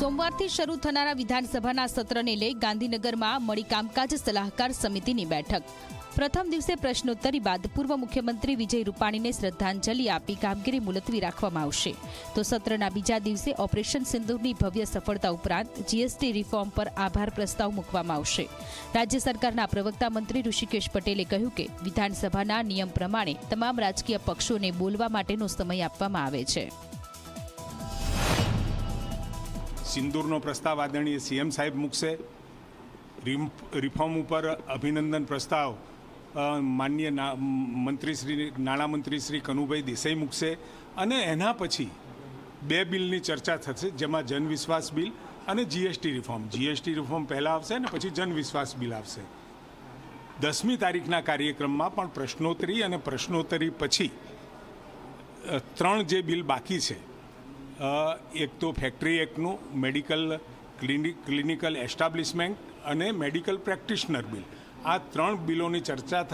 સોમવારથી શરૂ થનારા વિધાનસભાના સત્રને લઈ ગાંધીનગરમાં મળી કામકાજ સલાહકાર સમિતિની બેઠક. પ્રથમ દિવસે પ્રશ્નોત્તરી બાદ પૂર્વ મુખ્યમંત્રી વિજય રૂપાણીને શ્રદ્ધાંજલિ આપી કામગીરી મુલતવી રાખવામાં આવશે. તો સત્રના બીજા દિવસે ઓપરેશન સિંદૂરની ભવ્ય સફળતા ઉપરાંત જીએસટી રિફોર્મ પર આભાર પ્રસ્તાવ મૂકવામાં આવશે. રાજ્ય સરકારના પ્રવક્તા મંત્રી ઋષિકેશ પટેલે કહ્યું કે વિધાનસભાના નિયમ પ્રમાણે તમામ રાજકીય પક્ષોને બોલવા માટેનો સમય આપવામાં આવે છે. સિંદૂરનો પ્રસ્તાવ આદરણીય સીએમ સાહેબ મૂકશે. રિમ- રિફોર્મ ઉપર અભિનંદન પ્રસ્તાવ માન્ય માનનીય ના, મંત્રી શ્રી નાણામંત્રી શ્રી કનુભાઈ દેસાઈ મૂકશે અને એના પછી બે બિલની ચર્ચા થશે, જેમાં જનવિશ્વાસ બિલ અને જીએસટી રિફોર્મ. જીએસટી રિફોર્મ પહેલાં આવશે અને પછી જનવિશ્વાસ બિલ આવશે. દસમી તારીખના કાર્યક્રમમાં પણ પ્રશ્નોત્તરી અને પ્રશ્નોત્તરી પછી ત્રણ જે બિલ બાકી છે એક તો ફેક્ટરી એક્ટનું, મેડિકલ ક્લિનિક, ક્લિનિકલ એસ્ટાબ્લિશમેન્ટ અને મેડિકલ પ્રેક્ટિશનર બિલ. આ ત્રણ બિલોની ચર્ચા થ